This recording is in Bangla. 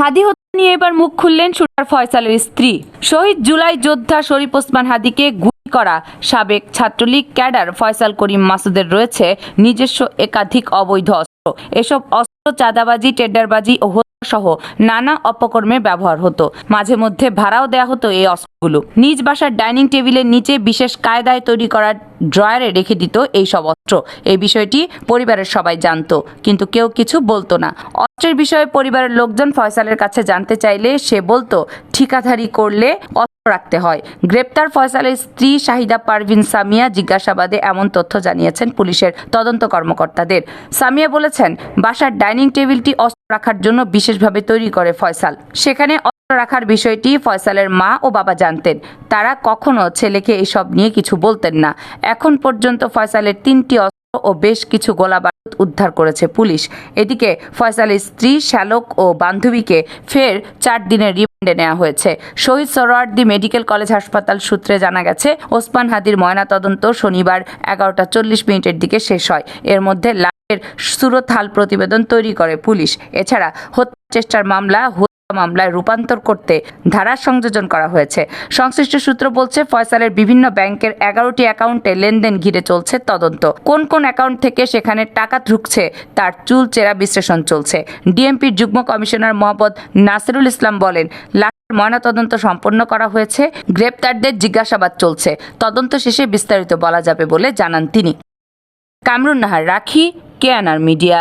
হাদি হত্যা নিয়ে এবার মুখ খুললেন সুরার ফয়সালের স্ত্রী। শহীদ জুলাই যোদ্ধা শরীফ ওসমান হাদিকে গুলি করা সাবেক ছাত্রলীগ ক্যাডার ফয়সাল করিম মাসুদের রয়েছে নিজস্ব একাধিক অবৈধ অস্ত্র। এসব অস্ত্র চাঁদাবাজি টেন্ডারবাজি ও সহ নানা অপকর্মে ব্যবহার হতো। মাঝে মধ্যে ভাড়াও দেওয়া হতো এই অস্ত্রগুলো। নিজ বাসার ডাইনিং টেবিলের নিচে বিশেষ কায়দায় তৈরি করা ড্রয়ারে রেখে দিত এই সব অস্ত্র। এই বিষয়টি পরিবারের সবাই জানতো, কিন্তু কেউ কিছু বলতো না। অস্ত্রের বিষয়ে পরিবারের লোকজন ফয়সালের কাছে জানতে চাইলে সে বলতো, ঠিকাধারি করলে রাখতে হয়। গ্রেপ্তার ফয়সালের স্ত্রী শাহিদা পারভিন সামিয়া জিজ্ঞাসাবাদে এমন তথ্য জানিয়েছেন পুলিশের তদন্ত কর্মকর্তাদের। সামিয়া বলেছেন, বাসার ডাইনিং টেবিলটি রাখার জন্য বিশেষভাবে তৈরি করে ফয়সাল। সেখানে অস্ত্র রাখার বিষয়টি ফয়সালের মা ও বাবা জানতেন। তারা কখনো ছেলেকে এসব নিয়ে কিছু বলতেন না। এখন পর্যন্ত ফয়সালের তিনটি ও বেশ কিছু গোলা বারুদ উদ্ধার করেছে পুলিশ। এদিকে ফয়সালের স্ত্রী, শ্যালক ও বান্ধবীকে ফের চার দিনের রিমান্ডে নেওয়া হয়েছে। শহীদ সরোয়ার্দি মেডিকেল কলেজ হাসপাতাল সূত্রে জানা গেছে, ওসমান হাদির ময়নাতদন্ত শনিবার এগারোটা চল্লিশ মিনিটের দিকে শেষ হয়। এর মধ্যে লাশের সুরতহাল প্রতিবেদন তৈরি করে পুলিশ। এছাড়া হত্যা চেষ্টার মামলা মামলায় রূপান্তর করতে ধারা সংযোজন করা হয়েছে। সংশ্লিষ্ট সূত্র বলছে, ফয়সালের বিভিন্ন ব্যাংকের এগারোটি অ্যাকাউন্টে লেনদেন ঘিরে চলছে তদন্ত। কোন কোন অ্যাকাউন্ট থেকে সেখানে টাকা ঢুকছে তার চুল চেরা বিশ্লেষণ চলছে। ডিএমপির যুগ্ম কমিশনার মোহাম্মদ নাসিরুল ইসলাম বলেন ময়নাতদন্ত সম্পন্ন করা হয়েছে, গ্রেপ্তারদের জিজ্ঞাসাবাদ চলছে। তদন্ত শেষে বিস্তারিত বলা যাবে বলে জানান তিনি। কামরুন নাহার, রাখি কেয়ানার মিডিয়া।